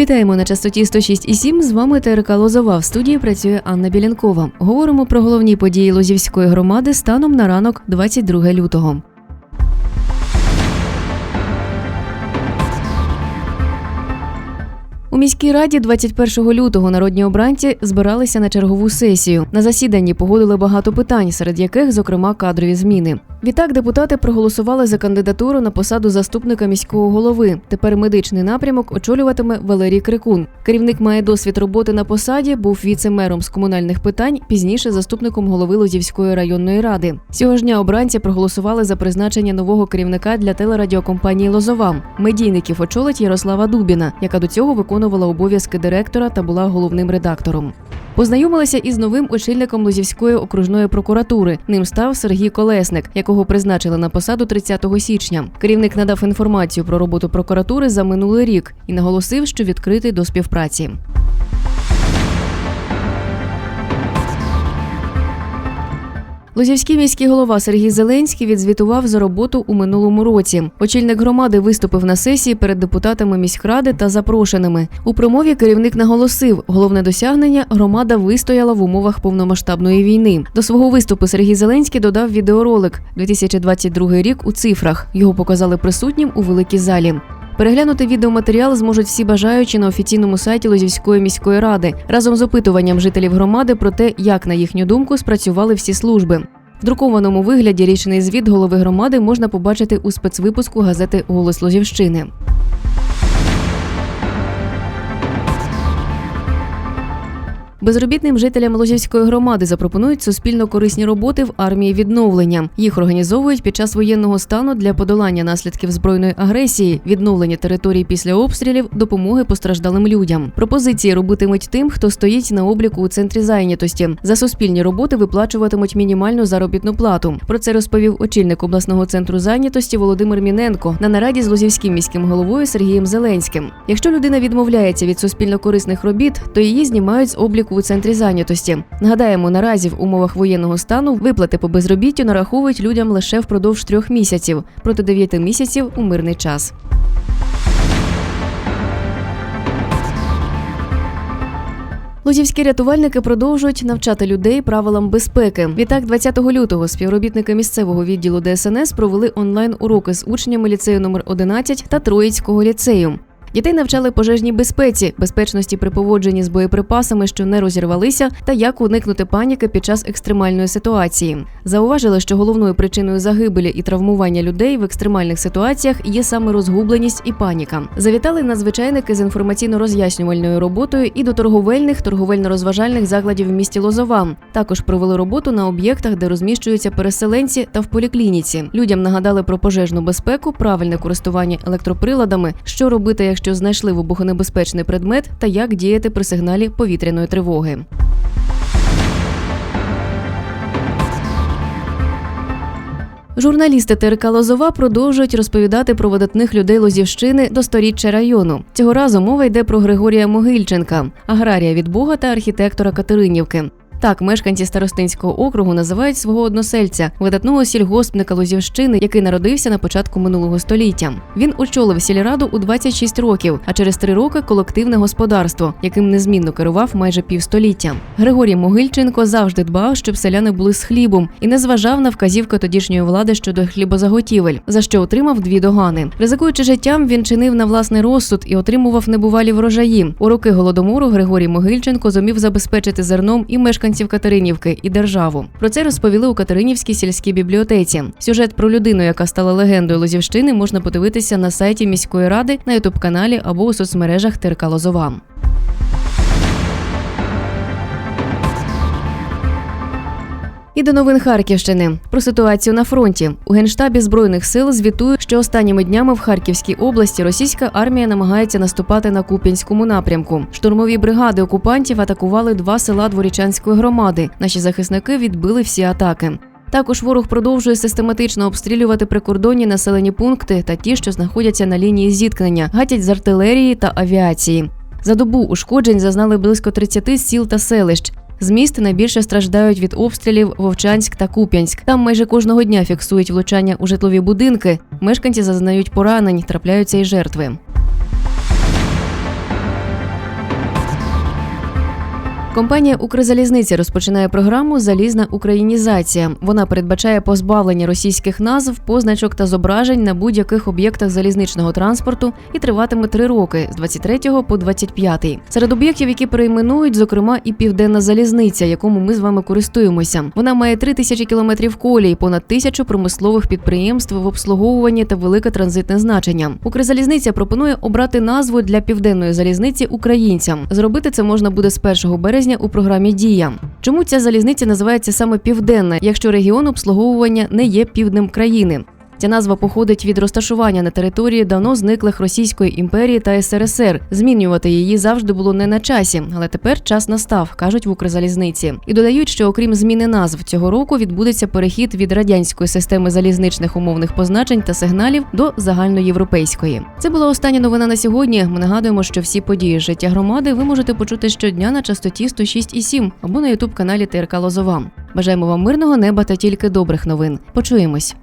Вітаємо на частоті 106,7. З вами ТРК Лозова. В студії працює Анна Білянкова. Говоримо про головні події Лозівської громади станом на ранок 22 лютого. Міській раді 21 лютого народні обранці збиралися на чергову сесію. На засіданні погодили багато питань, серед яких, зокрема, кадрові зміни. Відтак депутати проголосували за кандидатуру на посаду заступника міського голови. Тепер медичний напрямок очолюватиме Валерій Крикун. Керівник має досвід роботи на посаді, був віце-мером з комунальних питань, пізніше заступником голови Лозівської районної ради. Цього ж дня обранці проголосували за призначення нового керівника для телерадіокомпанії Лозова. Медійників очолить Ярослава Дубіна, яка до цього виконувала обов'язки директора та була головним редактором. Познайомилася із новим очільником Лозівської окружної прокуратури. Ним став Сергій Колесник, якого призначили на посаду 30 січня. Керівник надав інформацію про роботу прокуратури за минулий рік і наголосив, що відкритий до співпраці. Лозівський міський голова Сергій Зеленський відзвітував за роботу у минулому році. Очільник громади виступив на сесії перед депутатами міськради та запрошеними. У промові керівник наголосив, головне досягнення громада вистояла в умовах повномасштабної війни. До свого виступу Сергій Зеленський додав відеоролик 2022 рік у цифрах. Його показали присутнім у великій залі. Переглянути відеоматеріал зможуть всі бажаючі на офіційному сайті Лозівської міської ради разом з опитуванням жителів громади про те, як на їхню думку спрацювали всі служби. В друкованому вигляді річний звіт голови громади можна побачити у спецвипуску газети Голос Лозівщини. Безробітним жителям Лозівської громади запропонують суспільно корисні роботи в армії відновлення. Їх організовують під час воєнного стану для подолання наслідків збройної агресії, відновлення територій після обстрілів, допомоги постраждалим людям. Пропозиції робитимуть тим, хто стоїть на обліку у центрі зайнятості. За суспільні роботи виплачуватимуть мінімальну заробітну плату. Про це розповів очільник обласного центру зайнятості Володимир Міненко на нараді з Лозівським міським головою Сергієм Зеленським. Якщо людина відмовляється від суспільно корисних робіт, то її знімають з обліку у центрі зайнятості. Нагадаємо, наразі в умовах воєнного стану виплати по безробіттю нараховують людям лише впродовж трьох місяців проти дев'яти місяців у мирний час. Лозівські рятувальники продовжують навчати людей правилам безпеки. Відтак, 20 лютого співробітники місцевого відділу ДСНС провели онлайн уроки з учнями ліцею номер 11 та Троїцького ліцею. Дітей навчали пожежній безпеці, безпечності при поводженні з боєприпасами, що не розірвалися, та як уникнути паніки під час екстремальної ситуації. Зауважили, що головною причиною загибелі і травмування людей в екстремальних ситуаціях є саме розгубленість і паніка. Завітали надзвичайники з інформаційно-роз'яснювальною роботою і до торговельних, торговельно-розважальних закладів в місті Лозова. Також провели роботу на об'єктах, де розміщуються переселенці та в поліклініці. Людям нагадали про пожежну безпеку, правильне користування електроприладами, що робити, якщо що знайшли вибухонебезпечний предмет та як діяти при сигналі повітряної тривоги. Журналісти ТРК Лозова продовжують розповідати про видатних людей Лозівщини до сторіччя району. Цього разу мова йде про Григорія Могильченка, аграрія від Бога та архітектора Катеринівки. Так, мешканці старостинського округу називають свого односельця, видатного сільгоспника Лозівщини, який народився на початку минулого століття. Він очолив сільраду у 26 років, а через три роки колективне господарство, яким незмінно керував майже півстоліття. Григорій Могильченко завжди дбав, щоб селяни були з хлібом і не зважав на вказівки тодішньої влади щодо хлібозаготівель, за що отримав дві догани. Ризикуючи життям, він чинив на власний розсуд і отримував небувалі врожаї. У роки голодомору Григорій Могильченко зумів забезпечити зерном і мешканців мешканців Катеринівки і державу. Про це розповіли у Катеринівській сільській бібліотеці. Сюжет про людину, яка стала легендою Лозівщини, можна подивитися на сайті міської ради, на ютуб каналі або у соцмережах ТРК Лозова. І до новин Харківщини про ситуацію на фронті у генштабі збройних сил звітують, що останніми днями в Харківській області російська армія намагається наступати на Куп'янському напрямку. Штурмові бригади окупантів атакували два села Дворічанської громади. Наші захисники відбили всі атаки. Також ворог продовжує систематично обстрілювати прикордонні населені пункти та ті, що знаходяться на лінії зіткнення, гатять з артилерії та авіації. За добу ушкоджень зазнали близько 30 сіл та селищ. З міст найбільше страждають від обстрілів Вовчанськ та Куп'янськ. Там майже кожного дня фіксують влучання у житлові будинки. Мешканці зазнають поранень, трапляються й жертви. Компанія Укрзалізниця розпочинає програму Залізна українізація. Вона передбачає позбавлення російських назв, позначок та зображень на будь-яких об'єктах залізничного транспорту і триватиме три роки з 23 по 25. Серед об'єктів, які перейменують, зокрема, і південна залізниця, якому ми з вами користуємося. Вона має 3 тисячі кілометрів колій, понад тисячу промислових підприємств в обслуговуванні та велике транзитне значення. Укрзалізниця пропонує обрати назву для південної залізниці українцям. Зробити це можна буде з 1 березня у програмі Дія. Чому ця залізниця називається саме південна, якщо регіон обслуговування не є півднем країни? Ця назва походить від розташування на території давно зниклих Російської імперії та СРСР. Змінювати її завжди було не на часі, але тепер час настав, кажуть в Укрзалізниці. І додають, що окрім зміни назв цього року відбудеться перехід від радянської системи залізничних умовних позначень та сигналів до загальноєвропейської. Це була остання новина на сьогодні. Ми нагадуємо, що всі події життя громади ви можете почути щодня на частоті 106,7 або на ютуб каналі ТРК Лозова. Бажаємо вам мирного неба та тільки добрих новин. Почуємось.